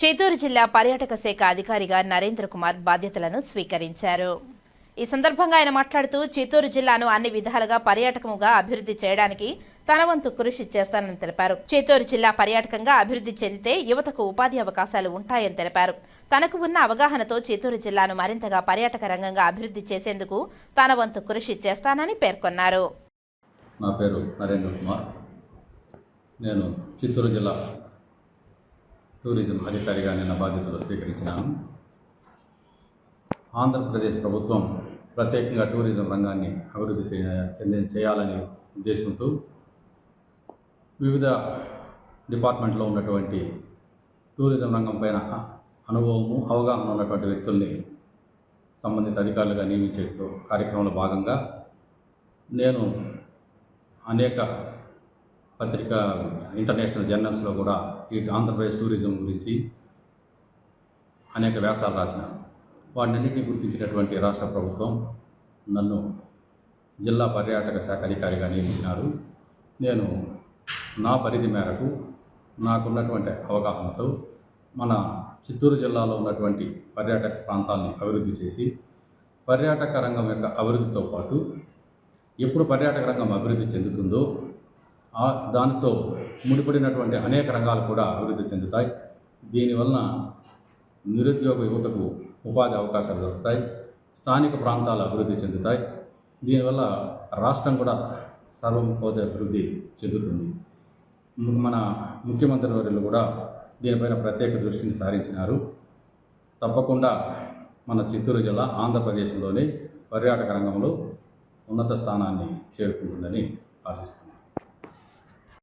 చిత్తూరు జిల్లా పర్యాటక శాఖ అధికారిగా నరేంద్ర కుమార్ బాధ్యతలను స్వీకరించారు. ఈ సందర్భంగా ఆయన మాట్లాడుతూ చిత్తూరు జిల్లాను అన్ని విధాలుగా పర్యాటకముగా అభివృద్ధి చేయడానికి తన వంతు కృషి చేస్తానని తెలిపారు. చిత్తూరు జిల్లా పర్యాటకంగా అభివృద్ధి చెందితే యువతకు ఉపాధి అవకాశాలు ఉంటాయని తెలిపారు. తనకు ఉన్న అవగాహనతో చిత్తూరు జిల్లాను మరింతగా పర్యాటక రంగంగా అభివృద్ధి చేసేందుకు తన వంతు కృషి చేస్తానని పేర్కొన్నారు. నా పేరు నరేంద్ర కుమార్. నేను చిత్తూరు జిల్లా టూరిజం అధికారిగా నిన్న బాధ్యతలు స్వీకరించినాను. ఆంధ్రప్రదేశ్ ప్రభుత్వం ప్రత్యేకంగా టూరిజం రంగాన్ని అభివృద్ధి చెంది చేయాలనే ఉద్దేశంతో వివిధ డిపార్ట్మెంట్లో ఉన్నటువంటి టూరిజం రంగం పైన అనుభవము అవగాహన ఉన్నటువంటి వ్యక్తుల్ని సంబంధిత అధికారులుగా నియమించే కార్యక్రమంలో భాగంగా నేను అనేక పత్రిక ఇంటర్నేషనల్ జర్నల్స్లో కూడా ఈ ఆంధ్రప్రదేశ్ టూరిజం గురించి అనేక వ్యాసాలు రాసిన వాటినన్నింటినీ గుర్తించినటువంటి రాష్ట్ర ప్రభుత్వం నన్ను జిల్లా పర్యాటక శాఖ అధికారిగా నియమించినారు. నేను నా పరిధి మేరకు నాకున్నటువంటి అవగాహనతో మన చిత్తూరు జిల్లాలో ఉన్నటువంటి పర్యాటక ప్రాంతాన్ని అభివృద్ధి చేసి పర్యాటక రంగం యొక్క అభివృద్ధితో పాటు ఎప్పుడు పర్యాటక రంగం అభివృద్ధి చెందుతుందో దానితో ముడిపడినటువంటి అనేక రంగాలు కూడా అభివృద్ధి చెందుతాయి. దీనివలన నిరుద్యోగ యువతకు ఉపాధి అవకాశాలు దొరుకుతాయి. స్థానిక ప్రాంతాలు అభివృద్ధి చెందుతాయి. దీనివల్ల రాష్ట్రం కూడా సర్వోపద అభివృద్ధి చెందుతుంది మన ముఖ్యమంత్రి వర్యులు కూడా దీనిపైన ప్రత్యేక దృష్టిని సారించినారు. తప్పకుండా మన చిత్తూరు జిల్లా ఆంధ్రప్రదేశ్లోని పర్యాటక రంగంలో ఉన్నత స్థానాన్ని చేరుకుంటుందని ఆశిస్తున్నాను